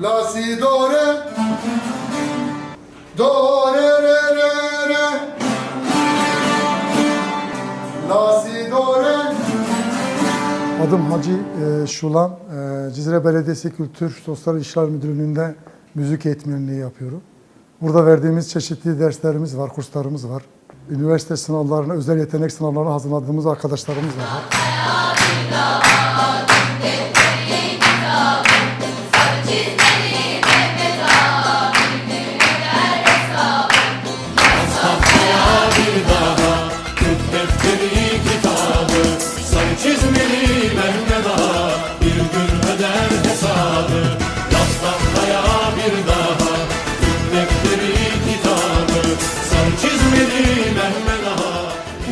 La si do re Do re re re re La si do re Adım Hacı e, Şulan. E, Cizre Belediyesi Kültür Sosyal İşler Müdürlüğü'nde müzik eğitmenliği yapıyorum. Burada verdiğimiz çeşitli derslerimiz var, kurslarımız var. Üniversite sınavlarına, özel yetenek sınavlarına hazırladığımız arkadaşlarımız da var.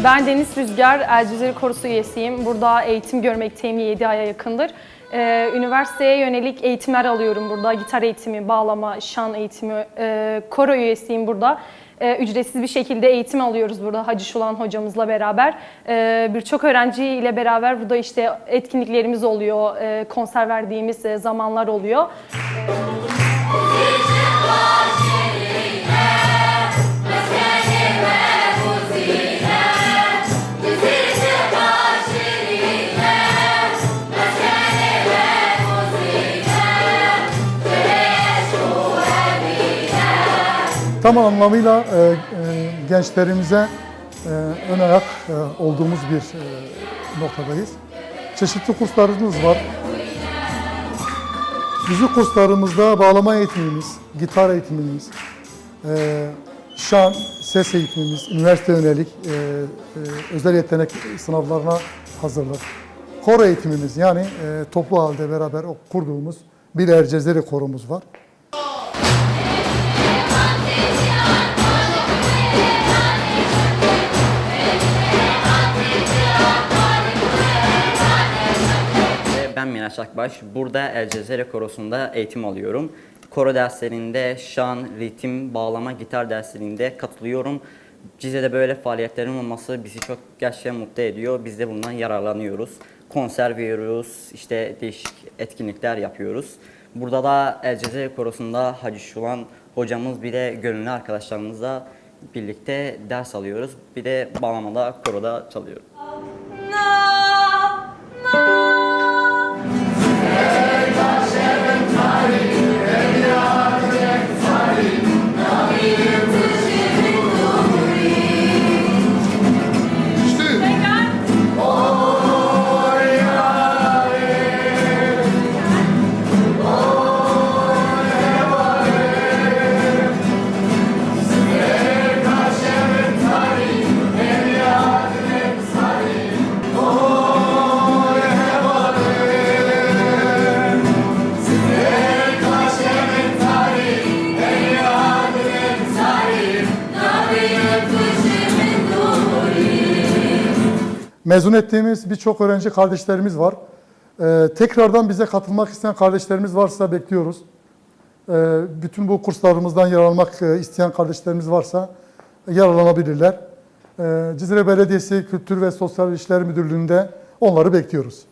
Ben Deniz Rüzgar, El Cezire Korusu üyesiyim. Burada eğitim görmekteyim 7 aya yakındır. Ee, üniversiteye yönelik eğitimler alıyorum burada. Gitar eğitimi, bağlama, şan eğitimi, e, koro üyesiyim burada. Ee, ücretsiz bir şekilde eğitim alıyoruz burada Hacı Şulan hocamızla beraber. Ee, Birçok öğrenci ile beraber burada işte etkinliklerimiz oluyor, e, konser verdiğimiz e, zamanlar oluyor. Tam anlamıyla e, e, gençlerimize e, ön ayak e, olduğumuz bir e, noktadayız. Çeşitli kurslarımız var. Müzik kurslarımızda bağlama eğitimimiz, gitar eğitimimiz, e, şan, ses eğitimimiz, üniversite yönelik e, e, özel yetenek sınavlarına hazırlık, koro eğitimimiz yani e, toplu halde beraber kurduğumuz bir Ercezeri korumuz var. Ben Miraç Akbaş. Burada El Cezire Korosu'nda eğitim alıyorum. Koro derslerinde şan, ritim, bağlama, gitar derslerinde katılıyorum. Cize'de böyle faaliyetlerin olması bizi çok gerçekten mutlu ediyor. Biz de bundan yararlanıyoruz. Konser veriyoruz, işte değişik etkinlikler yapıyoruz. Burada da El Cezire Korosu'nda Hacı Şulan hocamız bir de gönüllü arkadaşlarımızla birlikte ders alıyoruz. Bir de bağlamada, koroda çalıyorum. Mezun ettiğimiz birçok öğrenci kardeşlerimiz var. Ee, tekrardan bize katılmak isteyen kardeşlerimiz varsa bekliyoruz. Ee, bütün bu kurslarımızdan yararlanmak e, isteyen kardeşlerimiz varsa yararlanabilirler. Ee, Cizre Belediyesi Kültür ve Sosyal İşler Müdürlüğü'nde onları bekliyoruz.